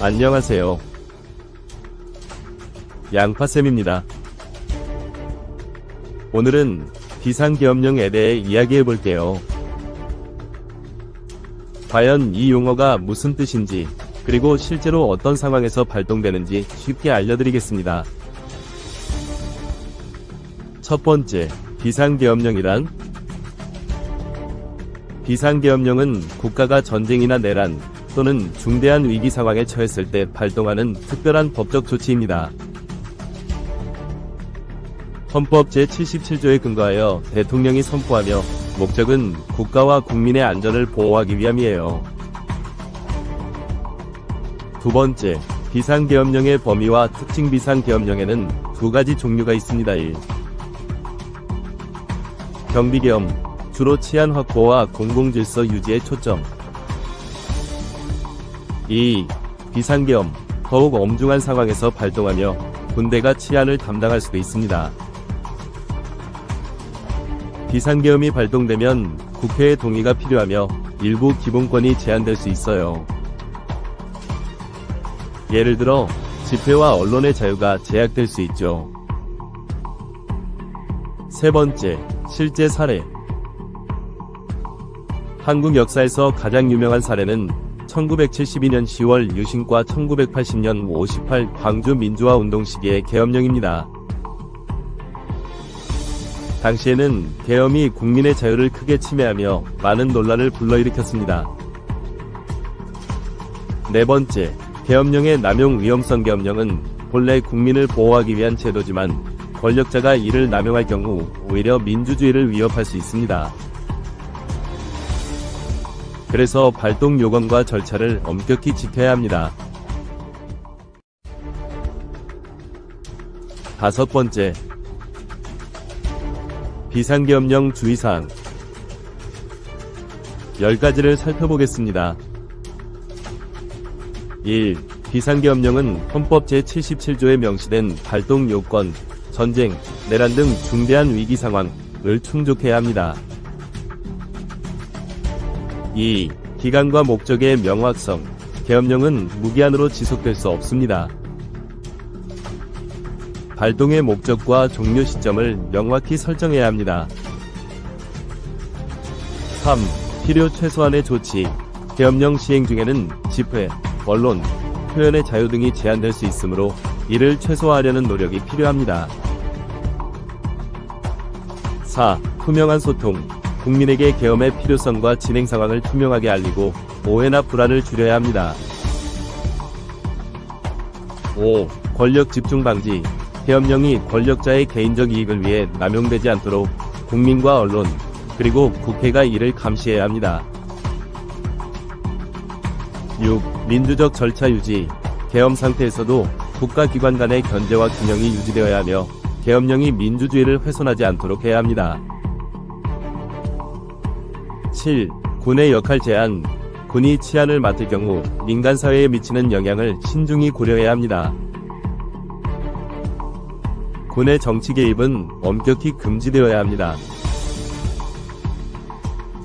안녕하세요. 양파쌤입니다. 오늘은 비상계엄령에 대해 이야기해 볼게요. 과연 이 용어가 무슨 뜻인지, 그리고 실제로 어떤 상황에서 발동되는지 쉽게 알려드리겠습니다. 첫 번째, 비상계엄령이란 비상계엄령은 국가가 전쟁이나 내란 또는 중대한 위기 상황에 처했을 때 발동하는 특별한 법적 조치입니다. 헌법 제77조에 근거하여 대통령이 선포하며 목적은 국가와 국민의 안전을 보호하기 위함이에요. 두 번째, 비상계엄령의 범위와 특징 비상계엄령에는 두 가지 종류가 있습니다. 1. 경비계엄, 주로 치안 확보와 공공질서 유지에 초점. 2. 비상계엄, 더욱 엄중한 상황에서 발동하며 군대가 치안을 담당할 수도 있습니다. 비상계엄이 발동되면 국회의 동의가 필요하며 일부 기본권이 제한될 수 있어요. 예를 들어 집회와 언론의 자유가 제약될 수 있죠. 세 번째, 실제 사례. 한국 역사에서 가장 유명한 사례는 1972년 10월 유신과 1980년 58 광주 민주화 운동 시기의 계엄령입니다. 당시에는 계엄이 국민의 자유를 크게 침해하며 많은 논란을 불러일으켰습니다. 네 번째, 계엄령의 남용 위험성 계엄령은 본래 국민을 보호하기 위한 제도지만 권력자가 이를 남용할 경우 오히려 민주주의를 위협할 수 있습니다. 그래서 발동 요건과 절차를 엄격히 지켜야 합니다. 다섯 번째, 비상계엄령 주의사항 10가지를 살펴보겠습니다. 1. 비상계엄령은 헌법 제77조에 명시된 발동 요건, 전쟁, 내란 등 중대한 위기 상황을 충족해야 합니다. 2. 기간과 목적의 명확성. 계엄령은 무기한으로 지속될 수 없습니다. 발동의 목적과 종료 시점을 명확히 설정해야 합니다. 3. 필요 최소한의 조치. 계엄령 시행 중에는 집회, 언론, 표현의 자유 등이 제한될 수 있으므로 이를 최소화하려는 노력이 필요합니다. 4. 투명한 소통. 국민에게 계엄의 필요성과 진행 상황을 투명하게 알리고 오해나 불안을 줄여야 합니다. 5. 권력 집중 방지. 계엄령이 권력자의 개인적 이익을 위해 남용되지 않도록 국민과 언론, 그리고 국회가 이를 감시해야 합니다. 6. 민주적 절차 유지. 계엄 상태에서도 국가기관 간의 견제와 균형이 유지되어야 하며 계엄령이 민주주의를 훼손하지 않도록 해야 합니다. 7. 군의 역할 제한. 군이 치안을 맡을 경우 민간 사회에 미치는 영향을 신중히 고려해야 합니다. 군의 정치 개입은 엄격히 금지되어야 합니다.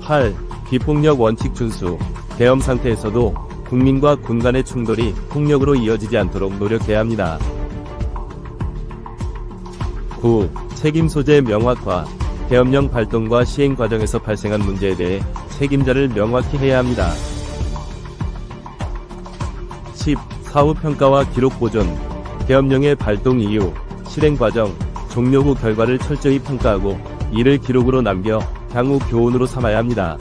8. 비폭력 원칙 준수. 계엄 상태에서도 국민과 군 간의 충돌이 폭력으로 이어지지 않도록 노력해야 합니다. 9. 책임 소재 명확화. 계엄령 발동과 시행 과정에서 발생한 문제에 대해 책임자를 명확히 해야 합니다. 10. 사후 평가와 기록 보존. 계엄령의 발동 이유, 실행 과정, 종료 후 결과를 철저히 평가하고 이를 기록으로 남겨 향후 교훈으로 삼아야 합니다.